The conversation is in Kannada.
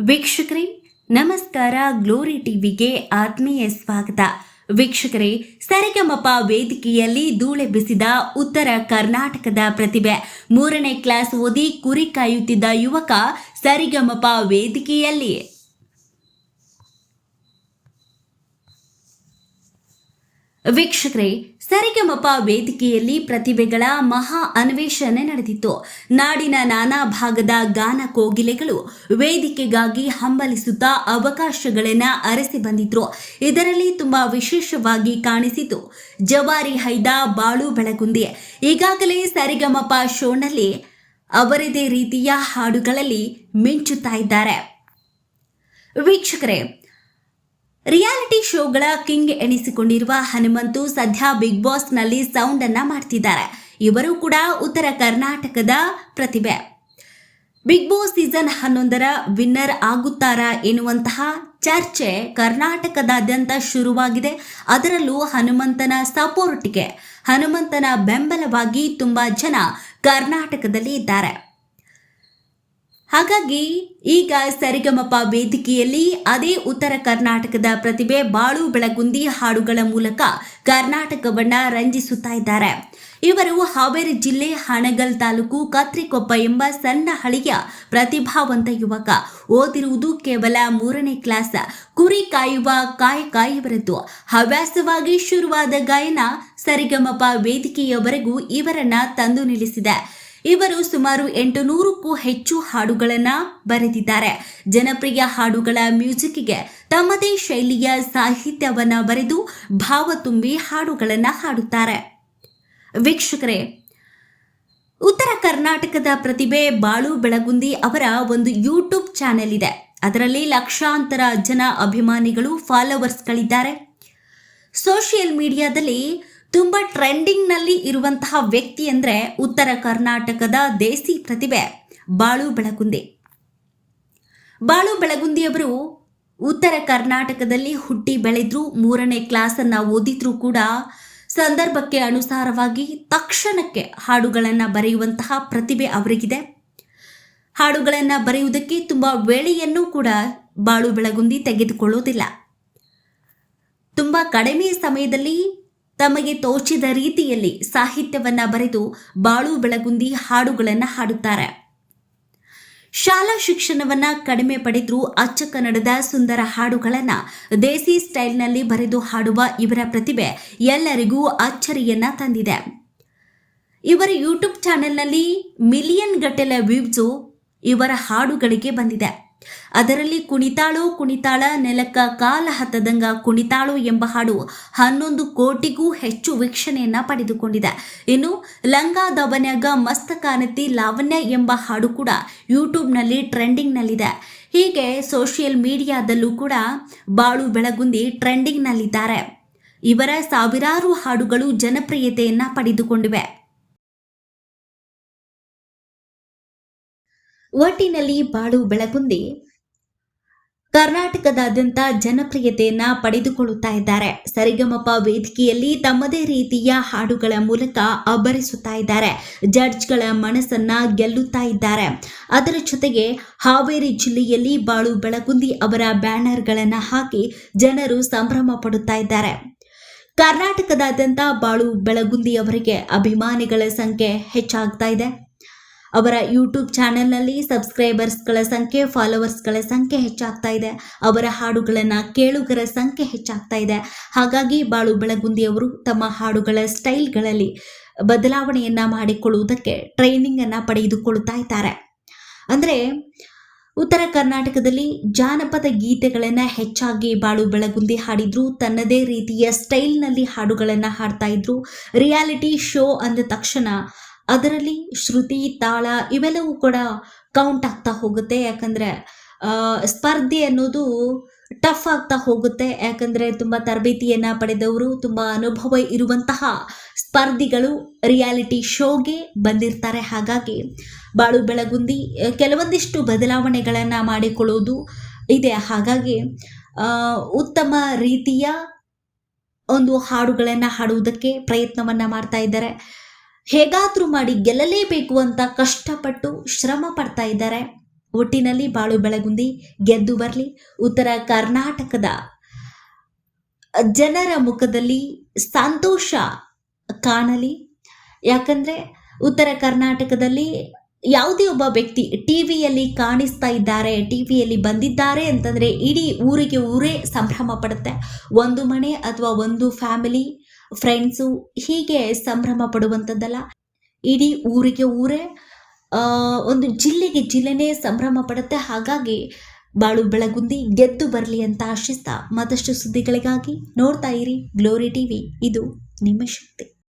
ವೀಕ್ಷಕರೇ, ನಮಸ್ಕಾರ, ಗ್ಲೋರಿ ಟಿವಿಗೆ ಆತ್ಮೀಯ ಸ್ವಾಗತ. ವೀಕ್ಷಕರೇ, ಸರಿಗಮಪ ವೇದಿಕೆಯಲ್ಲಿ ಧೂಳೆಬ್ಬಿಸಿದ ಉತ್ತರ ಕರ್ನಾಟಕದ ಪ್ರತಿಭೆ. ಮೂರನೇ ಕ್ಲಾಸ್ ಓದಿ ಕುರಿ ಕಾಯುತ್ತಿದ್ದ ಯುವಕ ಸರಿಗಮಪ ವೇದಿಕೆಯಲ್ಲಿ ವೀಕ್ಷಕರೇ, ಸರಿಗಮಪ ವೇದಿಕೆಯಲ್ಲಿ ಪ್ರತಿಭೆಗಳ ಮಹಾ ಅನ್ವೇಷಣೆ ನಡೆದಿತ್ತು. ನಾಡಿನ ನಾನಾ ಭಾಗದ ಗಾನ ಕೋಗಿಲೆಗಳು ವೇದಿಕೆಗಾಗಿ ಹಂಬಲಿಸುತ್ತಾ ಅವಕಾಶಗಳನ್ನ ಅರಸಿ ಬಂದಿದ್ರು. ಇದರಲ್ಲಿ ತುಂಬಾ ವಿಶೇಷವಾಗಿ ಕಾಣಿಸಿತು ಜವಾರಿ ಹೈದ ಬಾಳು ಬೆಳಗುಂದಿ. ಈಗಾಗಲೇ ಸರಿಗಮಪ ಶೋನಲ್ಲಿ ಅವರದೇ ರೀತಿಯ ಹಾಡುಗಳಲ್ಲಿ ಮಿಂಚುತ್ತಾ ಇದ್ದಾರೆ. ವೀಕ್ಷಕರೇ ರಿಯಾಲಿಟಿ ಶೋಗಳ ಕಿಂಗ್ ಎನಿಸಿಕೊಂಡಿರುವ ಹನುಮಂತು ಸದ್ಯ ಬಿಗ್ ಬಾಸ್ನಲ್ಲಿ ಸೌಂಡ್ ಅನ್ನ ಮಾಡ್ತಿದ್ದಾರೆ. ಇವರು ಕೂಡ ಉತ್ತರ ಕರ್ನಾಟಕದ ಪ್ರತಿಭೆ. ಬಿಗ್ ಬಾಸ್ ಸೀಸನ್ ಹನ್ನೊಂದರ ವಿನ್ನರ್ ಆಗುತ್ತಾರಾ ಎನ್ನುವಂತಹ ಚರ್ಚೆ ಕರ್ನಾಟಕದಾದ್ಯಂತ ಶುರುವಾಗಿದೆ. ಅದರಲ್ಲೂ ಹನುಮಂತನ ಸಪೋರ್ಟ್ಗೆ ಹನುಮಂತನ ಬೆಂಬಲವಾಗಿ ತುಂಬಾ ಜನ ಕರ್ನಾಟಕದಲ್ಲಿ ಇದ್ದಾರೆ. ಹಾಗಾಗಿ ಈಗ ಸರಿಗಮಪ ವೇದಿಕೆಯಲ್ಲಿ ಅದೇ ಉತ್ತರ ಕರ್ನಾಟಕದ ಪ್ರತಿಭೆ ಬಾಳು ಬೆಳಗುಂದಿ ಹಾಡುಗಳ ಮೂಲಕ ಕರ್ನಾಟಕವನ್ನ ರಂಜಿಸುತ್ತಾ ಇದ್ದಾರೆ. ಇವರು ಹಾವೇರಿ ಜಿಲ್ಲೆ ಹಣಗಲ್ ತಾಲೂಕು ಕತ್ರಿಕೊಪ್ಪ ಎಂಬ ಸಣ್ಣ ಹಳಿಯ ಪ್ರತಿಭಾವಂತ ಯುವಕ. ಓದಿರುವುದು ಕೇವಲ ಮೂರನೇ ಕ್ಲಾಸ್. ಕುರಿ ಕಾಯುವ ಕಾಯಕ ಇವರದ್ದು ಹವ್ಯಾಸವಾಗಿ ಶುರುವಾದ ಗಾಯನ ಸರಿಗಮಪ ವೇದಿಕೆಯವರೆಗೂ ಇವರನ್ನ ತಂದು ನಿಲ್ಲಿಸಿದೆ. ಇವರು ಸುಮಾರು ಎಂಟು ನೂರಕ್ಕೂ ಹೆಚ್ಚು ಹಾಡುಗಳನ್ನು ಬರೆದಿದ್ದಾರೆ. ಜನಪ್ರಿಯ ಹಾಡುಗಳ ಮ್ಯೂಸಿಕ್ಗೆ ತಮ್ಮದೇ ಶೈಲಿಯ ಸಾಹಿತ್ಯವನ್ನ ಬರೆದು ಭಾವ ತುಂಬಿ ಹಾಡುಗಳನ್ನು ಹಾಡುತ್ತಾರೆ. ವೀಕ್ಷಕರೇ, ಉತ್ತರ ಕರ್ನಾಟಕದ ಪ್ರತಿಭೆ ಬಾಳು ಬೆಳಗುಂದಿ ಅವರ ಒಂದು ಯೂಟ್ಯೂಬ್ ಚಾನೆಲ್ ಇದೆ. ಅದರಲ್ಲಿ ಲಕ್ಷಾಂತರ ಜನ ಅಭಿಮಾನಿಗಳು ಫಾಲೋವರ್ಸ್ಗಳಿದ್ದಾರೆ ಸೋಷಿಯಲ್ ಮೀಡಿಯಾದಲ್ಲಿ ತುಂಬ ಟ್ರೆಂಡಿಂಗ್ನಲ್ಲಿ ಇರುವಂತಹ ವ್ಯಕ್ತಿ ಅಂದರೆ ಉತ್ತರ ಕರ್ನಾಟಕದ ದೇಸಿ ಪ್ರತಿಭೆ, ಬಾಳು ಬೆಳಗುಂದಿ. ಬಾಳು ಬೆಳಗುಂದಿಯವರು ಉತ್ತರ ಕರ್ನಾಟಕದಲ್ಲಿ ಹುಟ್ಟಿ ಬೆಳೆದ್ರು, ಮೂರನೇ ಕ್ಲಾಸನ್ನು ಓದಿದ್ರೂ ಕೂಡ ಸಂದರ್ಭಕ್ಕೆ ಅನುಸಾರವಾಗಿ ತಕ್ಷಣಕ್ಕೆ ಹಾಡುಗಳನ್ನು ಬರೆಯುವಂತಹ ಪ್ರತಿಭೆ ಅವರಿಗಿದೆ. ಹಾಡುಗಳನ್ನು ಬರೆಯುವುದಕ್ಕೆ ತುಂಬ ವೇಳೆಯನ್ನು ಕೂಡ ಬಾಳು ಬೆಳಗುಂದಿ ತೆಗೆದುಕೊಳ್ಳೋದಿಲ್ಲ. ತುಂಬ ಕಡಿಮೆ ಸಮಯದಲ್ಲಿ ತಮಗೆ ತೋಚಿದ ರೀತಿಯಲ್ಲಿ ಸಾಹಿತ್ಯವನ್ನ ಬರೆದು ಬಾಳು ಬೆಳಗುಂದಿ ಹಾಡುಗಳನ್ನು ಹಾಡುತ್ತಾರೆ. ಶಾಲಾ ಶಿಕ್ಷಣವನ್ನ ಕಡಿಮೆ ಪಡೆದರೂ ಅಚ್ಚ ಕನ್ನಡದ ಸುಂದರ ಹಾಡುಗಳನ್ನು ದೇಸಿ ಸ್ಟೈಲ್ನಲ್ಲಿ ಬರೆದು ಹಾಡುವ ಇವರ ಪ್ರತಿಭೆ ಎಲ್ಲರಿಗೂ ಅಚ್ಚರಿಯನ್ನ ತಂದಿದೆ. ಇವರ ಯೂಟ್ಯೂಬ್ ಚಾನೆಲ್ನಲ್ಲಿ ಮಿಲಿಯನ್ ಗಟ್ಟಲೆ ವ್ಯೂವ್ಸು ಇವರ ಹಾಡುಗಳಿಗೆ ಬಂದಿದೆ. ಅದರಲ್ಲಿ ಕುಣಿತಾಳು ಕುಣಿತಾಳ ನೆಲಕ್ಕ ಕಾಲ ಹತ್ತದಂಗ ಕುಣಿತಾಳು ಎಂಬ ಹಾಡು ಹನ್ನೊಂದು ಕೋಟಿಗೂ ಹೆಚ್ಚು ವೀಕ್ಷಣೆಯನ್ನ ಪಡೆದುಕೊಂಡಿದೆ. ಇನ್ನು ಲಂಗ ದವನ್ಯಾಗ ಮಸ್ತ ಕಾನತಿ ಲಾವಣ್ಯ ಎಂಬ ಹಾಡು ಕೂಡ ಯೂಟ್ಯೂಬ್ನಲ್ಲಿ ಟ್ರೆಂಡಿಂಗ್ನಲ್ಲಿದೆ. ಹೀಗೆ ಸೋಷಿಯಲ್ ಮೀಡಿಯಾದಲ್ಲೂ ಕೂಡ ಬಾಳು ಬೆಳಗುಂದಿ ಟ್ರೆಂಡಿಂಗ್ನಲ್ಲಿದ್ದಾರೆ. ಇವರ ಸಾವಿರಾರು ಹಾಡುಗಳು ಜನಪ್ರಿಯತೆಯನ್ನ ಪಡೆದುಕೊಂಡಿವೆ. ಒಟ್ಟಿನಲ್ಲಿ ಬಾಳು ಬೆಳಗುಂದಿ ಕರ್ನಾಟಕದಾದ್ಯಂತ ಜನಪ್ರಿಯತೆಯನ್ನ ಪಡೆದುಕೊಳ್ಳುತ್ತಾ ಇದ್ದಾರೆ. ಸರಿಗಮಪ ವೇದಿಕೆಯಲ್ಲಿ ತಮ್ಮದೇ ರೀತಿಯ ಹಾಡುಗಳ ಮೂಲಕ ಅಬ್ಬರಿಸುತ್ತಾ ಇದ್ದಾರೆ. ಜಡ್ಜ್ಗಳ ಮನಸ್ಸನ್ನ ಗೆಲ್ಲುತ್ತಾ ಇದ್ದಾರೆ. ಅದರ ಜೊತೆಗೆ ಹಾವೇರಿ ಜಿಲ್ಲೆಯಲ್ಲಿ ಬಾಳು ಬೆಳಗುಂದಿ ಅವರ ಬ್ಯಾನರ್ಗಳನ್ನು ಹಾಕಿ ಜನರು ಸಂಭ್ರಮ ಪಡುತ್ತಾ ಇದ್ದಾರೆ. ಕರ್ನಾಟಕದಾದ್ಯಂತ ಬಾಳು ಬೆಳಗುಂದಿ ಅವರಿಗೆ ಅಭಿಮಾನಿಗಳ ಸಂಖ್ಯೆ ಹೆಚ್ಚಾಗ್ತಾ ಇದೆ. ಅವರ ಯೂಟ್ಯೂಬ್ ಚಾನೆಲ್ನಲ್ಲಿ ಸಬ್ಸ್ಕ್ರೈಬರ್ಸ್ಗಳ ಸಂಖ್ಯೆ ಫಾಲೋವರ್ಸ್ಗಳ ಸಂಖ್ಯೆ ಹೆಚ್ಚಾಗ್ತಾ ಇದೆ. ಅವರ ಹಾಡುಗಳನ್ನು ಕೇಳುಗರ ಸಂಖ್ಯೆ ಹೆಚ್ಚಾಗ್ತಾ ಇದೆ. ಹಾಗಾಗಿ ಬಾಳು ಬೆಳಗುಂದಿಯವರು ತಮ್ಮ ಹಾಡುಗಳ ಸ್ಟೈಲ್ಗಳಲ್ಲಿ ಬದಲಾವಣೆಯನ್ನು ಮಾಡಿಕೊಳ್ಳುವುದಕ್ಕೆ ಟ್ರೈನಿಂಗನ್ನು ಪಡೆದುಕೊಳ್ಳುತ್ತಾ ಇದ್ದಾರೆ. ಅಂದರೆ, ಉತ್ತರ ಕರ್ನಾಟಕದಲ್ಲಿ ಜಾನಪದ ಗೀತೆಗಳನ್ನು ಹೆಚ್ಚಾಗಿ ಬಾಳು ಬೆಳಗುಂದಿ ಹಾಡಿದ್ರು. ತನ್ನದೇ ರೀತಿಯ ಸ್ಟೈಲ್ನಲ್ಲಿ ಹಾಡುಗಳನ್ನು ಹಾಡ್ತಾ ಇದ್ರು. ರಿಯಾಲಿಟಿ ಶೋ ಅಂದ ತಕ್ಷಣ ಅದರಲ್ಲಿ ಶ್ರುತಿ, ತಾಳ ಇವೆಲ್ಲವೂ ಕೂಡ ಕೌಂಟ್ ಆಗ್ತಾ ಹೋಗುತ್ತೆ. ಯಾಕಂದ್ರೆ ಸ್ಪರ್ಧೆ ಅನ್ನೋದು ಟಫ್ ಆಗ್ತಾ ಹೋಗುತ್ತೆ. ಯಾಕಂದ್ರೆ, ತುಂಬಾ ತರಬೇತಿಯನ್ನ ಪಡೆದವರು, ತುಂಬಾ ಅನುಭವ ಇರುವಂತಹ ಸ್ಪರ್ಧಿಗಳು ರಿಯಾಲಿಟಿ ಶೋಗೆ ಬಂದಿರ್ತಾರೆ. ಹಾಗಾಗಿ, ಬಾಳು ಬೆಳಗುಂದಿ, ಕೆಲವೊಂದಿಷ್ಟು ಬದಲಾವಣೆಗಳನ್ನ ಮಾಡಿಕೊಳ್ಳೋದು ಇದೆ. ಹಾಗಾಗಿ ಉತ್ತಮ ರೀತಿಯ ಒಂದು ಹಾಡುಗಳನ್ನು ಹಾಡುವುದಕ್ಕೆ ಪ್ರಯತ್ನವನ್ನು ಮಾಡ್ತಾ ಇದ್ದಾರೆ. ಹೇಗಾದರೂ ಮಾಡಿ ಗೆಲ್ಲಲೇಬೇಕು ಅಂತ ಕಷ್ಟಪಟ್ಟು ಶ್ರಮ ಪಡ್ತಾ ಇದ್ದಾರೆ. ಒಟ್ಟಿನಲ್ಲಿ ಬಾಳು ಬೆಳಗುಂದಿ ಗೆದ್ದು ಬರಲಿ. ಉತ್ತರ ಕರ್ನಾಟಕದ ಜನರ ಮುಖದಲ್ಲಿ ಸಂತೋಷ ಕಾಣಲಿ. ಯಾಕಂದರೆ ಉತ್ತರ ಕರ್ನಾಟಕದಲ್ಲಿ ಯಾವುದೇ ಒಬ್ಬ ವ್ಯಕ್ತಿ ಟಿ ವಿಯಲ್ಲಿ ಕಾಣಿಸ್ತಾ ಇದ್ದಾರೆ, ಟಿ ವಿಯಲ್ಲಿ ಬಂದಿದ್ದಾರೆ ಅಂತಂದರೆ ಇಡೀ ಊರಿಗೆ ಊರೇ ಸಂಭ್ರಮ ಪಡುತ್ತೆ. ಒಂದು ಮನೆ ಅಥವಾ ಒಂದು ಫ್ಯಾಮಿಲಿ ಫ್ರೆಂಡ್ಸು ಹೀಗೆ ಸಂಭ್ರಮ ಪಡುವಂಥದ್ದಲ್ಲ. ಇಡೀ ಊರಿಗೆ ಊರೇ ಒಂದು ಜಿಲ್ಲೆಗೆ ಜಿಲ್ಲೆನೇ ಸಂಭ್ರಮ ಪಡುತ್ತೆ. ಹಾಗಾಗಿ ಬಾಳು ಬೆಳಗುಂದಿ ಗೆದ್ದು ಬರಲಿ ಅಂತ ಆಶಿಸ್ತಾ ಮತ್ತಷ್ಟು ಸುದ್ದಿಗಳಿಗಾಗಿ ನೋಡ್ತಾ ಇರಿ. ಗ್ಲೋರಿ ಟಿವಿ, ಇದು ನಿಮ್ಮ ಶಕ್ತಿ.